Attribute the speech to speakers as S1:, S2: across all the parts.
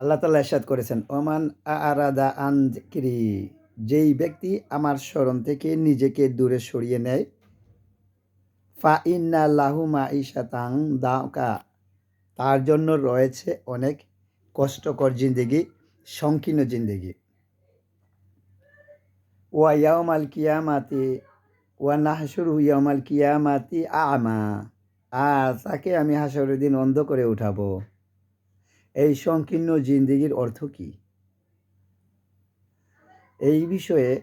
S1: আল্লাহ তাআলা ইরশাদ করেছেন, ওমান আ'রাদা আন যিকরি যেই ব্যক্তি আমার স্মরণ থেকে নিজেকে দূরে সরিয়ে নেয় ফা ইন্না লাহু মাঈশাতান দাঁকা তার জন্য রয়েছে অনেক কষ্টকর জিন্দেগি, সংকীর্ণ জিন্দেগি। ওয়া ইয়াউমাল কিয়ামাতি ওয়া নাহশুরুহু ইয়াউমাল কিয়ামাতি আ'মা আর তাকে আমি হাসরের দিন অন্ধ করে উঠাবো। এই সংকীর্ণ জিন্দেগির অর্থ কী? এই বিষয়ে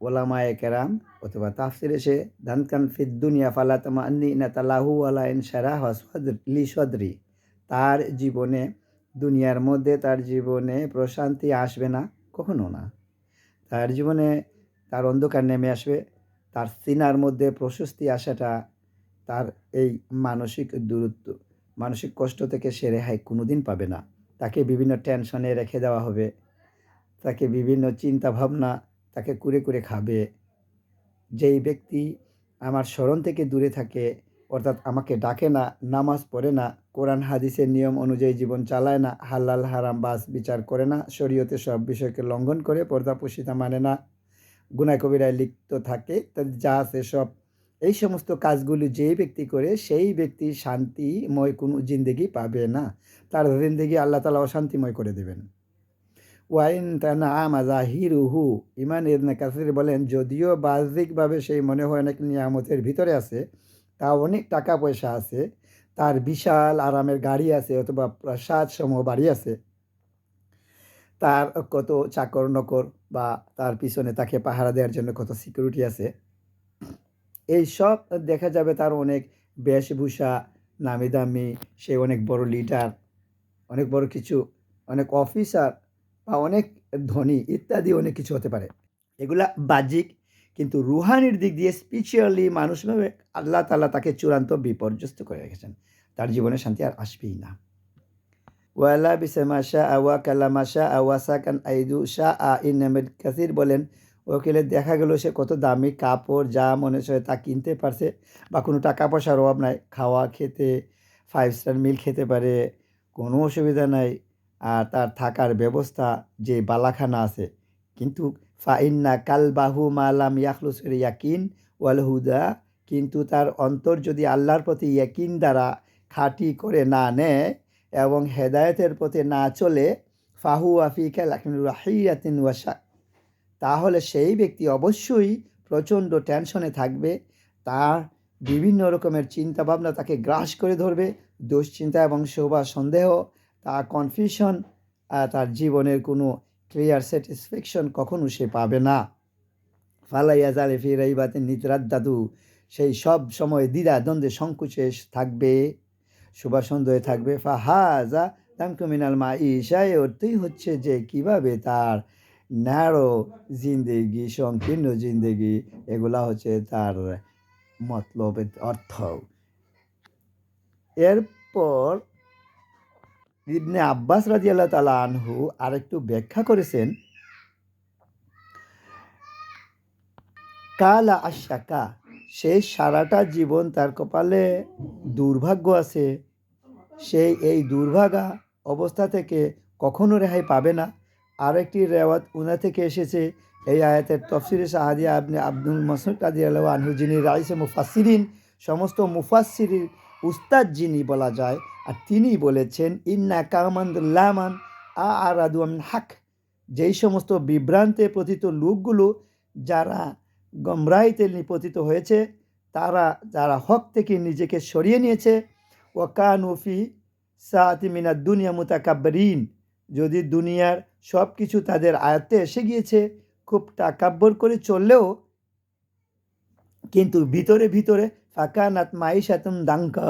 S1: ওলামায়ে কেরাম অথবা তাফসিরে এসে দানকান ফিদ দুনিয়া ফালা তামান্নিনাতা লাহু ওয়ালা ইনশারাহ সাদর লি সদরি তার জীবনে দুনিয়ার মধ্যে তার জীবনে প্রশান্তি আসবে না, কখনো না। তার জীবনে তার অন্ধকার নেমে আসবে। তার সিনার মধ্যে প্রশস্তি আসাটা তার এই মানসিক দূরত্ব মানসিক কষ্ট থেকে সে রেহাই কোনোদিন পাবে না। তাকে বিভিন্ন টেনশনে রেখে দেওয়া হবে। তাকে বিভিন্ন চিন্তাভাবনা তাকে কুরে, কুরে খাবে। যেই ব্যক্তি আমার স্মরণ থেকে দূরে থাকে অর্থাৎ আমাকে ডাকে না, নামাজ পড়ে না, কোরআন হাদিসের নিয়ম অনুযায়ী জীবন চালায় না, হালাল হারাম বাস বিচার করে না, শরীয়তের সব বিষয়কে লঙ্ঘন করে পর্দাপোশিতা মানে না, গুনাহ কবিরায় লিপ্ত থাকে তাদের যা আছে সব এই সমস্ত কাজগুলি যেই ব্যক্তি করে সেই ব্যক্তি শান্তিময় কোনো জিন্দেগি পাবে না। তার জিন্দেগি আল্লাহ তালা অশান্তিময় করে দেবেন। ওয়াইন তানআমা যাহিরুহু ইমাম ইবনে কাসির বলেন যদিও বাহ্যিকভাবে সেই মনে হয় অনেক নিয়ামতের ভিতরে আছে, তা অনেক টাকা পয়সা আছে, তার বিশাল আরামের গাড়ি আছে অথবা প্রাসাদসমূহ বাড়ি আছে। তার কত চাকর-নকর বা তার পিছনে তাকে পাহারা দেওয়ার জন্য কত সিকিউরিটি আছে। এইসব দেখা যাবে তার অনেক বেশভূষা, নামি-দামি, সে অনেক বড় লিডার, অনেক বড় কিছু, অনেক অফিসার বা অনেক ধনী ইত্যাদি অনেক কিছু হতে পারে। এগুলা বাহ্যিক কিন্তু রুহানির দিক দিয়ে স্পিরিচুয়ালি মানুষভাবে আল্লাহ তাআলা তাকে চূড়ান্ত বিপর্যস্ত করে রেখেছেন। তার জীবনে শান্তি আর আসবেই না। ওয়ালা বিসামা শাআ ওয়া কালামা শাআ ওয়া সাকান আইদু শাআ ইবনে কাসির বলেন ওখানে দেখা গেল সে কত দামি কাপড় যা মনে চায় তা কিনতে পারছে বা কোনো টাকা পয়সার অভাব নাই। খাওয়া খেতে ফাইভ স্টার মিল খেতে পারে, কোনো অসুবিধা নাই। আর তার থাকার ব্যবস্থা যে বালাখানা আছে। কিন্তু ফা ইন্না কালবাহু মা লাম ইয়াখলুসের ইয়াকিন ওয়াল হুদা কিন্তু তার অন্তর যদি আল্লাহর প্রতি ইয়াকিন দ্বারা খাঁটি করে না নেয় এবং হেদায়েতের পথে না চলে ফাহু ফি কালাকিন রাহিয়াতিন ওয়া শাক তাহলে সেই ব্যক্তি অবশ্যই প্রচণ্ড টেনশনে থাকবে। তার বিভিন্ন রকমের চিন্তাভাবনা তাকে গ্রাস করে ধরবে। দুশ্চিন্তা এবং শোভা সন্দেহ, তার কনফিউশন তার জীবনের কোনো ক্লিয়ার স্যাটিসফ্যাকশন কখনো সে পাবে না। ফালা ইয়াজালে ফি রাইবাতিন নিতরাদ্দাদু সেই সব সময় দ্বিধা দ্বন্দ্বে সংকুচে থাকবে, শোভা সন্দেহে থাকবে। ফাহাজা দানকু মিনাল মাঈশা এর অর্থই হচ্ছে যে কীভাবে তার ন্যারো জিন্দেগি, সংকীর্ণ জিন্দেগি এগুলা হচ্ছে তার মতলবের অর্থ। এরপর ইবনে আব্বাস রাজি আল্লাহ তালা আনহু আরেকটু ব্যাখ্যা করেছেন কালা আশাকা সে সারাটা জীবন তার কপালে দুর্ভাগ্য আছে। সে এই দুর্ভাগা অবস্থা থেকে কখনো রেহাই পাবে না। আরেকটি রেওয়াত উনা থেকে এসেছে। এই আয়াতের তফসিরে সাহাদিয়া আবনে আব্দুল মাসউদ রাদিয়াল্লাহু আনহু, যিনি রাইসে মুফাসিরিন সমস্ত মুফাসসিরির উস্তাদ যিনি বলা যায়, আর তিনি বলেছেন, ইন্না কামান্দুল্লামান আ আরাদু আন হাক। যেই সমস্ত বিভ্রান্তে পতিত লোকগুলো যারা গমরাহিতে পতিত হয়েছে, তারা, যারা হক থেকে নিজেকে সরিয়ে নিয়েছে ওয়াকানু ফি সাআতি মিনাদ দুনিয়া মুতাকাব্বিরিন। যদি দুনিয়ার সব কিছু তাদের আয়ত্তে এসে গিয়েছে খুব টাকাব্বর করে চললেও কিন্তু ভিতরে, ভিতরে ফাকানাত মাঈশাতুন দাঙ্কা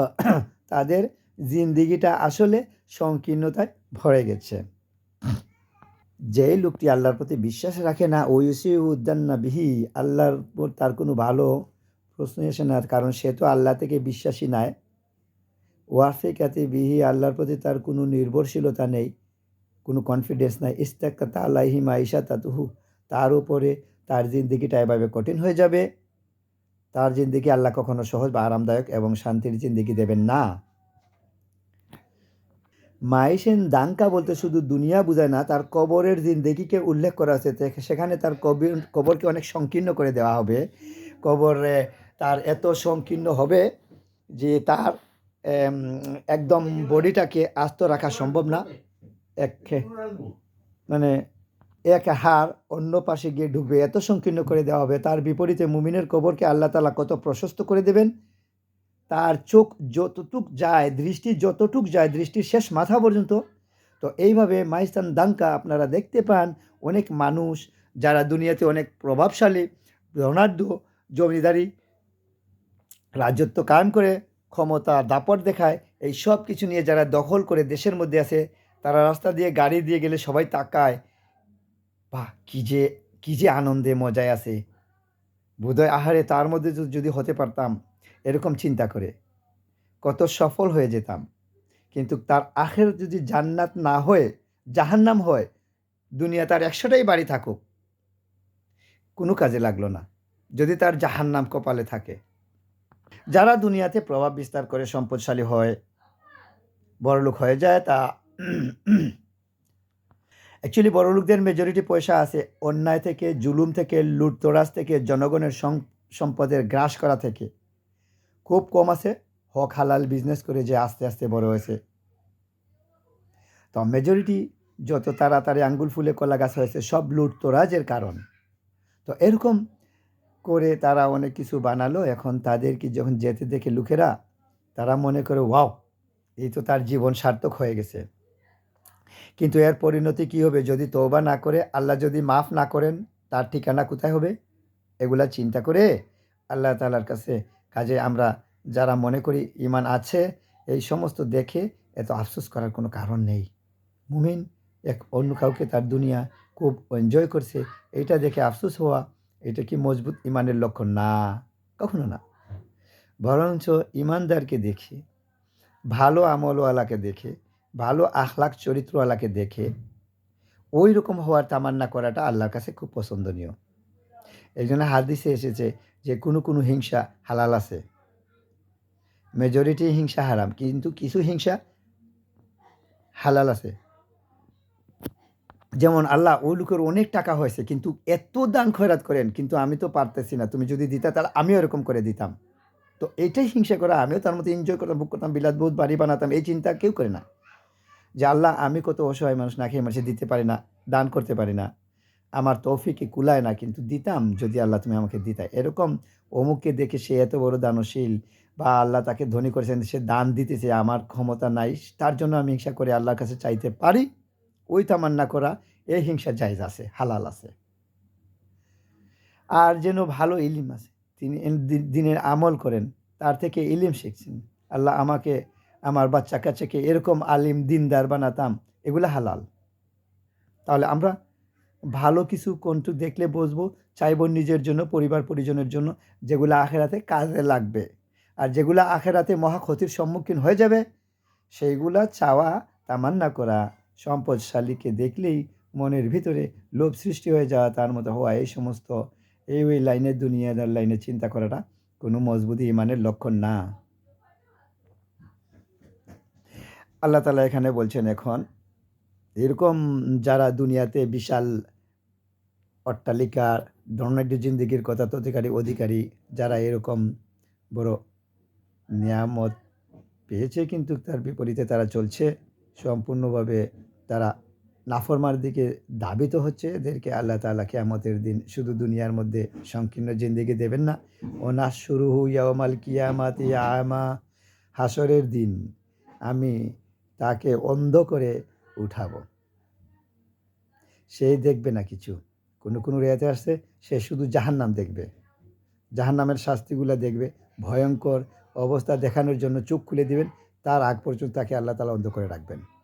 S1: তাদের জিন্দেগিটা আসলে সংকীর্ণতায় ভরে গেছে। যেই লোকটি আল্লাহর প্রতি বিশ্বাস রাখে না ও ইউসিউদ্দান্না বিহি আল্লাহর তার কোনো ভালো প্রশ্ন এসে না কারণ সে তো আল্লাহ থেকে বিশ্বাসী নয়। ওয়াফিকাতি বিহি আল্লাহর প্রতি তার কোনো নির্ভরশীলতা নেই, কনফিডেন্স নাই। ইস্তাকাতা আলাইহি মাঈশাতাতুহু তার উপরে তার জিন্দেগিটা এভাবে কঠিন হয়ে যাবে। তার জিন্দেগি আল্লাহ কখনো সহজ বা আরামদায়ক এবং শান্তির জিন্দেগি দেবেন না। মাইসেন দাঙ্কা বলতে শুধু দুনিয়া বোঝায় না, তার কবরের জিন্দেগিকে উল্লেখ করা আছে সেখানে তার কবির কবরকে অনেক সংকীর্ণ করে দেওয়া হবে কবরে তার এত সংকীর্ণ হবে যে তার একদম বডিটাকে আস্ত রাখা সম্ভব না এক মানে এক হাড় অন্য পাশে গিয়ে ঢুকবে এত সংকীর্ণ করে দেওয়া হবে তার বিপরীতে মুমিনের কবরকে আল্লাহ তালা কত প্রশস্ত করে দেবেন? তার চোখ যতটুক যায় দৃষ্টি যতটুক যায় দৃষ্টির শেষ মাথা পর্যন্ত। তো এইভাবে মাইস্তান দাঙ্কা আপনারা দেখতে পান অনেক মানুষ যারা দুনিয়াতে অনেক প্রভাবশালী ধনাঢ্য জমিদারি রাজত্ব কায়েম করে ক্ষমতা দাপট দেখায় এই সব কিছু নিয়ে যারা দখল করে দেশের মধ্যে আছে তারা রাস্তা দিয়ে, গাড়ি দিয়ে গেলে সবাই তাকায়। বাহ, কী যে কী যে আনন্দে মজায় আছে। বোধহয় আহারে তার মধ্যে যদি- হতে পারতাম, এরকম চিন্তা করে। কত সফল হয়ে যেতাম। কিন্তু তার আখের যদি জান্নাত না হয়ে, জাহান্নাম হয়, দুনিয়া তার একশোটাই বাড়ি থাকুক। কোনো কাজে লাগল না, যদি তার জাহান্নাম কপালে থাকে। যারা দুনিয়াতে প্রভাব বিস্তার করে, সম্পদশালী হয়, বড়লোক হয়ে যায়, তা অ্যাকচুয়ালি বড়লোকদের মেজরিটি পয়সা আছে। অন্যায় থেকে, জুলুম থেকে, লুটতরাজ থেকে, জনগণের সম্পদের গ্রাস করা থেকে। খুব কম আছে। হক, হালাল বিজনেস করে যে আস্তে আস্তে বড় হয়েছে। তো মেজরিটি যত তাড়াতাড়ি আঙ্গুল ফুলে কলা গাছ হয়েছে, সব লুটতরাজের কারণ। তো এরকম করে তারা অনেক কিছু বানালো। এখন তাদেরকে যখন যেতে দেখে লোকেরা, তারা মনে করে, ওয়াও, এই তো তার জীবন সার্থক হয়ে গেছে। কিন্তু এর পরিণতি কী হবে? যদি তৌবা না করে, আল্লাহ যদি মাফ না করেন, তার ঠিকানা কোথায় হবে? এগুলা চিন্তা করে আল্লাহ তালার কাছে কাজে আমরা যারা মনে করি ইমান আছে, এই সমস্ত দেখে এত আফসোস করার কোনো কারণ নেই। মুমিন এক অন্য কাউকে তার দুনিয়া খুব এনজয় করছে এইটা দেখে আফসোস হওয়া, এটা কি মজবুত ইমানের লক্ষণ? না, কখনো না। বরঞ্চ ইমানদারকে দেখে, ভালো আমলওয়ালাকে দেখে ভালো আখলাক চরিত্রওয়ালাকে দেখে ওই রকম হওয়ার তামান্না করাটা আল্লাহর কাছে খুব পছন্দনীয়। এই জন্য হাদিসে এসেছে যে কোনো কোনো হিংসা হালাল আছে। মেজরিটি হিংসা হারাম, কিন্তু কিছু হিংসা হালাল আছে। যেমন আল্লাহ ওই লোকের অনেক টাকা হয়েছে, কিন্তু এত দান খয়রাত করেন, কিন্তু আমি তো পারতেছি না, তুমি যদি দিতা তাহলে আমিও এরকম করে দিতাম। তো এটাই হিংসা করা, আমিও তার মতো এনজয় করতাম বুক করতাম বিলাত বহুত বাড়ি বানাতাম, এই চিন্তা কেউ করে না। যে আল্লাহ, আমি কত অসহায় মানুষ, না খেয়ে মানুষে দিতে পারি না, দান করতে পারি না। আমার তৌফিকে কুলায় না, কিন্তু দিতাম যদি আল্লাহ তুমি আমাকে দিতা। এরকম অমুককে দেখে সে এত বড় দানশীল বা আল্লাহ তাকে ধনী করেছেন, সে দান দিতেছে, আমার ক্ষমতা নাই, তার জন্য আমি হিংসা করে আল্লাহর কাছে চাইতে পারি, ওই তামান্না করা, এই হিংসা জায়জ আছে, হালাল আছে। আর যেন ভালো ইলিম আছে, তিনি দিনের আমল করেন, তার থেকে ইলিম শিখছেন। আল্লাহ আমাকে আমার বাচ্চা কাচ্চাকে এরকম আলিম দিনদার বানাতাম, এগুলো হালাল। তাহলে আমরা ভালো কিছু কোনটু দেখলে বসবো চাইব নিজের জন্য, পরিবার পরিজনের জন্য, যেগুলো আখেরাতে কাজে লাগবে। আর যেগুলো আখেরাতে মহা ক্ষতির সম্মুখীন হয়ে যাবে, সেইগুলা চাওয়া, তামান্না করা, সম্পদশালীকে দেখলেই মনের ভিতরে লোভ সৃষ্টি হয়ে যাওয়া, তার মতো হওয়া, এই সমস্ত, এই ওই লাইনের দুনিয়াদার লাইনে চিন্তা করাটা কোনো মজবুতি ইমানের লক্ষণ না। আল্লাহ তালা এখানে বলছেন এখন, এরকম যারা দুনিয়াতে বিশাল অট্টালিকার ধর্নাঢ্য জিন্দিগির কথা অধিকারী অধিকারী, যারা এরকম বড় নিয়ামত পেয়েছে কিন্তু তার বিপরীতে তারা চলছে, সম্পূর্ণভাবে তারা নাফরমার দিকে দাবিত হচ্ছে, এদেরকে আল্লাহ তালা কেয়ামতের দিন শুধু দুনিয়ার মধ্যে সংকীর্ণ জিন্দিগি দেবেন না। ও না শুরু ইয়ামাল কিয়ামাত আমা হাসরের দিন আমি তাকে অন্ধ করে উঠাবো। সে দেখবে না কিছু। কোনো কোনো রেয়াতে আসছে, সে শুধু জাহান্নাম দেখবে। জাহান্নামের শাস্তিগুলো দেখবে, ভয়ঙ্কর অবস্থা দেখানোর জন্য চোখ খুলে দিবেন, তার আগ পর্যন্ত তাকে আল্লাহ তালা অন্ধ করে রাখবেন।